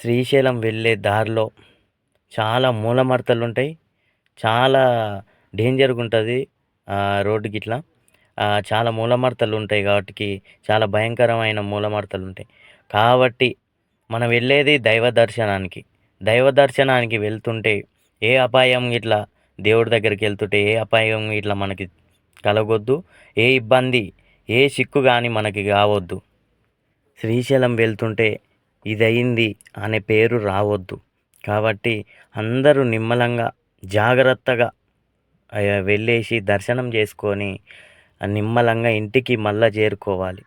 శ్రీశైలం వెళ్ళే దారిలో చాలా మూలమడతలు ఉంటాయి చాలా డేంజర్గా ఉంటుంది రోడ్డు గిట్లా. చాలా మూలమడతలు ఉంటాయి కాబట్టి చాలా భయంకరమైన మూలమడతలు ఉంటాయి కాబట్టి మనం వెళ్ళేది దైవ దర్శనానికి. దైవ దర్శనానికి వెళ్తుంటే ఏ అపాయం ఇట్లా దేవుడి దగ్గరికి వెళ్తుంటే ఏ అపాయం ఇట్లా మనకి కలగొద్దు. ఏ ఇబ్బంది ఏ సిక్కు కానీ మనకి కావద్దు. శ్రీశైలం వెళ్తుంటే ఇది అయింది అనే పేరు రావద్దు. కాబట్టి అందరూ నిమ్మలంగా జాగ్రత్తగా వెళ్ళేసి దర్శనం చేసుకొని నిమ్మలంగా ఇంటికి మళ్ళా చేరుకోవాలి.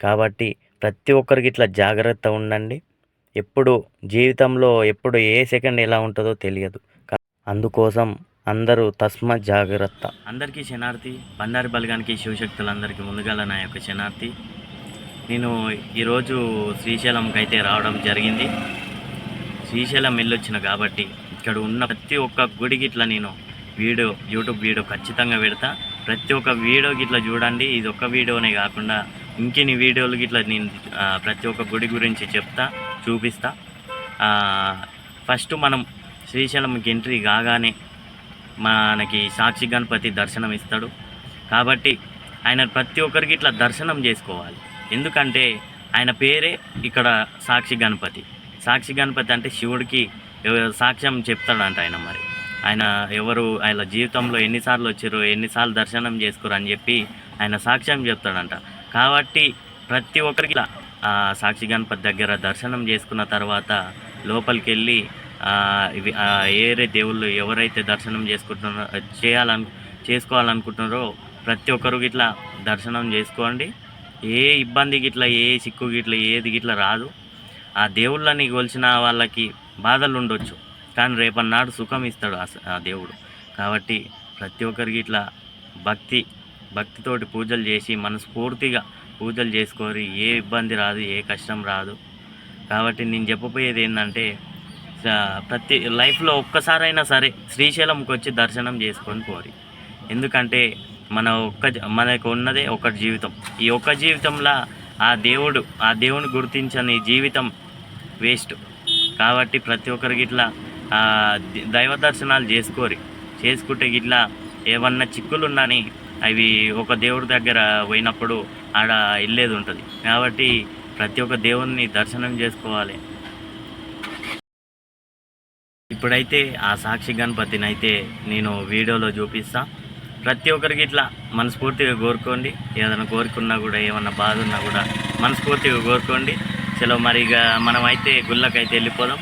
కాబట్టి ప్రతి ఒక్కరికి ఇట్లా జాగ్రత్త ఉండండి. ఎప్పుడు జీవితంలో ఎప్పుడు ఏ సెకండ్ ఎలా ఉంటుందో తెలియదు. అందుకోసం అందరూ తస్మత్ జాగ్రత్త. అందరికీ శనార్థి బండారి బలగానికి శివశక్తులందరికీ ముందుగాల నా యొక్క శనార్థి నేను ఈరోజు శ్రీశైలంకి అయితే రావడం జరిగింది. శ్రీశైలం వెళ్ళొచ్చిన కాబట్టి ఇక్కడ ఉన్న ప్రతి ఒక్క గుడికి ఇట్లా నేను వీడియో యూట్యూబ్ వీడియో ఖచ్చితంగా పెడతా. ప్రతి ఒక్క వీడియో గిట్లా చూడండి. ఇది ఒక్క వీడియోనే కాకుండా ఇంకిన్ని వీడియోలు గిట్లా నేను ప్రతి ఒక్క గుడి గురించి చెప్తా చూపిస్తా. ఫస్ట్ మనం శ్రీశైలంకి ఎంట్రీ కాగానే మనకి సాక్షి గణపతి దర్శనం ఇస్తాడు కాబట్టి ఆయన ప్రతి ఒక్కరికి ఇట్లా దర్శనం చేసుకోవాలి. ఎందుకంటే ఆయన పేరే ఇక్కడ సాక్షి గణపతి. సాక్షి గణపతి అంటే శివుడికి సాక్ష్యం చెప్తాడంట ఆయన మరి. ఆయన ఎవరు ఆయన జీవితంలో ఎన్నిసార్లు వచ్చారు ఎన్నిసార్లు దర్శనం చేసుకోరు అని చెప్పి ఆయన సాక్ష్యం చెప్తాడంట. కాబట్టి ప్రతి ఒక్కరికి ఇలా సాక్షి గణపతి దగ్గర దర్శనం చేసుకున్న తర్వాత లోపలికి వెళ్ళి ఇవి ఏరే దేవుళ్ళు ఎవరైతే దర్శనం చేసుకుంటున్నారో చేయాలను చేసుకోవాలనుకుంటున్నారో ప్రతి ఒక్కరు గిట్లా దర్శనం చేసుకోండి. ఏ ఇబ్బంది గిట్లా ఏ సిక్కు గిట్లా ఏది గిట్లా రాదు. ఆ దేవుళ్ళని కొలిచిన వాళ్ళకి బాధలు ఉండొచ్చు. కానీ రేపన్నాడు సుఖం ఇస్తాడు ఆ దేవుడు. కాబట్టి ప్రతి ఒక్కరికి ఇట్లా భక్తి భక్తితోటి పూజలు చేసి మనస్ఫూర్తిగా పూజలు చేసుకోరి. ఏ ఇబ్బంది రాదు ఏ కష్టం రాదు. కాబట్టి నేను చెప్పబోయేది ఏంటంటే ప్రతి లైఫ్లో ఒక్కసారైనా సరే శ్రీశైలంకి వచ్చి దర్శనం చేసుకొని పోరి. ఎందుకంటే మన ఒక్క జ- మనకు ఉన్నదే ఒక జీవితం. ఈ ఒక్క జీవితంలో ఆ దేవుడు ఆ దేవుని గుర్తించని జీవితం వేస్ట్. కాబట్టి ప్రతి ఒక్కరికి ఇట్లా దైవ దర్శనాలు చేసుకోరి. చేసుకుంటే ఇట్లా ఏమన్నా చిక్కులున్నాని అవి ఒక దేవుడి దగ్గర పోయినప్పుడు ఆడ వెళ్ళేది ఉంటుంది. కాబట్టి ప్రతి ఒక్క దేవుడిని దర్శనం చేసుకోవాలి. ఇప్పుడైతే ఆ సాక్షి గణపతిని అయితే నేను వీడియోలో చూపిస్తాను ప్రతి ఒక్కరికి ఇట్లా మనస్ఫూర్తిగా కోరుకోండి. ఏదైనా కోరుకున్నా కూడా ఏమన్నా బాధ ఉన్నా కూడా మనస్ఫూర్తిగా కోరుకోండి. సెలవు మరి ఇక మనమైతే గుళ్ళకైతే వెళ్ళిపోదాం.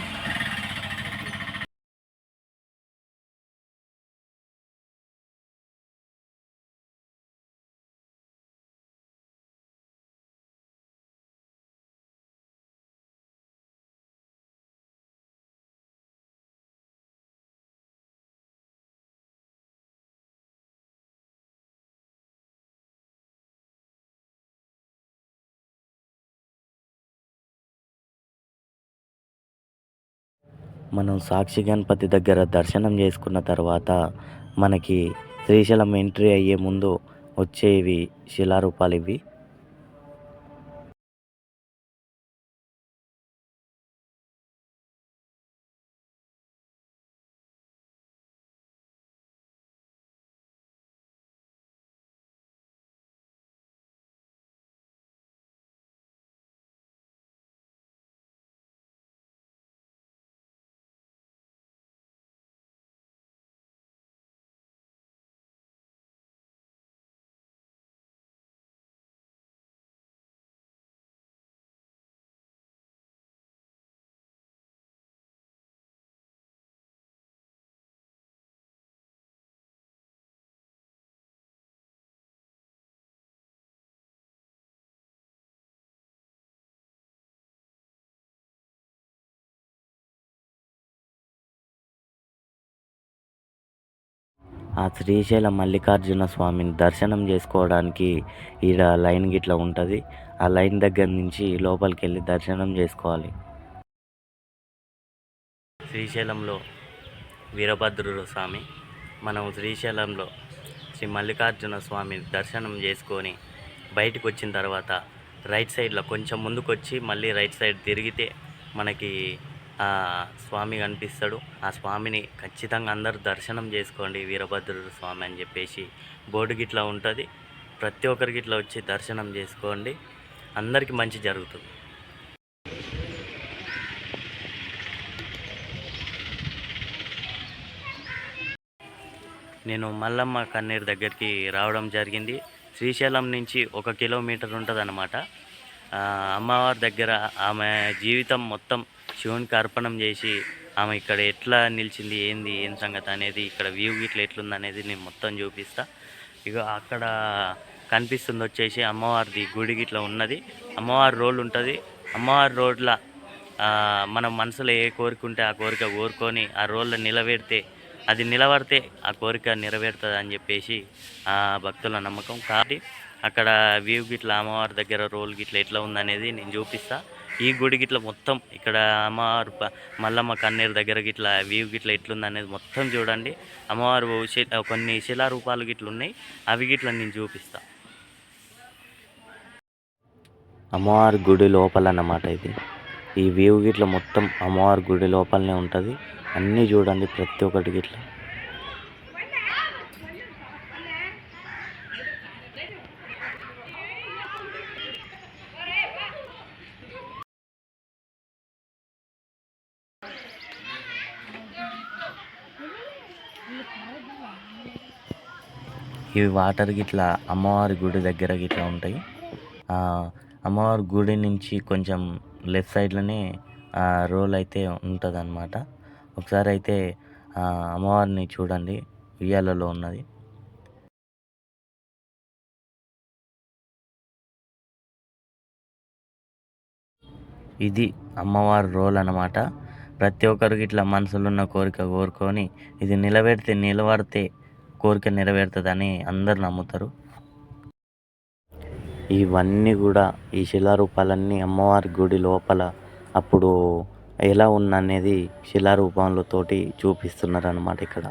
మనం సాక్షి గణపతి దగ్గర దర్శనం చేసుకున్న తర్వాత మనకి శ్రీశైలం ఎంట్రీ అయ్యే ముందు వచ్చేవి శిలారూపాలు ఇవి. ఆ శ్రీశైలం మల్లికార్జున స్వామిని దర్శనం చేసుకోవడానికి ఈడ లైన్ గిట్లా ఉంటుంది. ఆ లైన్ దగ్గర నుంచి లోపలికి వెళ్ళి దర్శనం చేసుకోవాలి. శ్రీశైలంలో వీరభద్రుడు స్వామి మనం శ్రీశైలంలో శ్రీ మల్లికార్జున స్వామి దర్శనం చేసుకొని బయటకు వచ్చిన తర్వాత రైట్ సైడ్లో కొంచెం ముందుకు వచ్చి మళ్ళీ రైట్ సైడ్ తిరిగితే మనకి స్వామి కనిపిస్తాడు. ఆ స్వామిని ఖచ్చితంగా అందరూ దర్శనం చేసుకోండి వీరభద్రుడు స్వామి అని చెప్పేసి బోర్డు గిట్లా ఉంటుంది. ప్రతి ఒక్కరికి ఇట్లా వచ్చి దర్శనం చేసుకోండి. అందరికీ మంచి జరుగుతుంది. నేను మల్లమ్మ కన్నీరు దగ్గరికి రావడం జరిగింది. శ్రీశైలం నుంచి ఒక కిలోమీటర్ ఉంటుంది అమ్మవారి దగ్గర ఆమె జీవితం మొత్తం శివునికి అర్పణం చేసి ఆమె ఇక్కడ ఎట్లా నిలిచింది ఏంది ఏం సంగతి అనేది ఇక్కడ వ్యూ గిట్ల ఎట్లుంది అనేది నేను మొత్తం చూపిస్తా. ఇక అక్కడ కనిపిస్తుంది వచ్చేసి అమ్మవారిది గుడి గిట్ల ఉన్నది. అమ్మవారి రోడ్ ఉంటుంది. అమ్మవారి రోడ్ల మనం మనసులో ఏ కోరిక ఉంటే ఆ కోరిక కోరుకొని ఆ రోడ్లో నిలబెడితే అది నిలబడితే ఆ కోరిక నెరవేరుతుంది అని చెప్పేసి ఆ భక్తుల నమ్మకం. కాబట్టి అక్కడ వ్యూ గిట్ల అమ్మవారి దగ్గర రోల్ గిట్ల ఎట్లా ఉందనేది నేను చూపిస్తాను ఈ గుడి గిట్ల మొత్తం ఇక్కడ అమ్మవారు మల్లమ్మ కన్నీరు దగ్గర గిట్ల వ్యూ గిట్ల ఎట్లుంది అనేది మొత్తం చూడండి. అమ్మవారు శి- కొన్ని శిలారూపాలు గిట్ల ఉన్నాయి. అవి గిట్ల నేను చూపిస్తా. అమ్మవారి గుడి లోపల అన్నమాట ఇది. ఈ వ్యూ గిట్ల మొత్తం అమ్మవారి గుడి లోపలనే ఉంటుంది. అన్నీ చూడండి ప్రతి ఒక్కటి గిట్ల. ఇవి వాటర్ గిట్ల అమ్మవారి గుడి దగ్గర గిట్ల ఉంటాయి. అమ్మవారి గుడి నుంచి కొంచెం లెఫ్ట్ సైడ్లోనే రోల్ అయితే ఉంటుంది అనమాట ఒకసారి అయితే అమ్మవారిని చూడండి. ఉయ్యాలలో ఉన్నది. ఇది అమ్మవారి రోల్ అన్నమాట. ప్రతి ఒక్కరికి ఇట్లా మనసులో ఉన్న కోరిక కోరుకొని ఇది నిలబెడితే నిలబడితే కోరిక నెరవేరుతుందని అందరు నమ్ముతారు. ఇవన్నీ కూడా ఈ శిలారూపాలన్నీ అమ్మవారి గుడి లోపల అప్పుడు ఎలా ఉందనేది శిలారూపంలోతోటి చూపిస్తున్నారు అనమాట ఇక్కడ.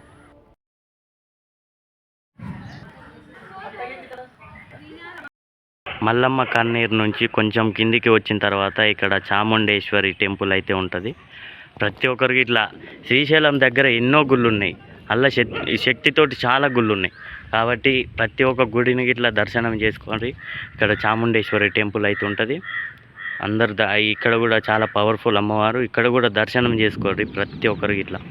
మల్లమ్మ కన్నీరు నుంచి కొంచెం కిందికి వచ్చిన తర్వాత ఇక్కడ చాముండేశ్వరి టెంపుల్ అయితే ఉంటుంది. ప్రతి ఒక్కరికి ఇట్లా శ్రీశైలం దగ్గర ఎన్నో గుళ్ళు ఉన్నాయి అల్ల శక్తి శక్తితోటి చాలా గుళ్ళు ఉన్నాయి కాబట్టి ప్రతి ఒక్క గుడిని ఇట్లా దర్శనం చేసుకోండి. ఇక్కడ చాముండేశ్వరి టెంపుల్ అయితే ఉంటుంది. అందరు ఇక్కడ కూడా చాలా పవర్ఫుల్ అమ్మవారు. ఇక్కడ కూడా దర్శనం చేసుకోండి ప్రతి ఒక్కరికి ఇట్లా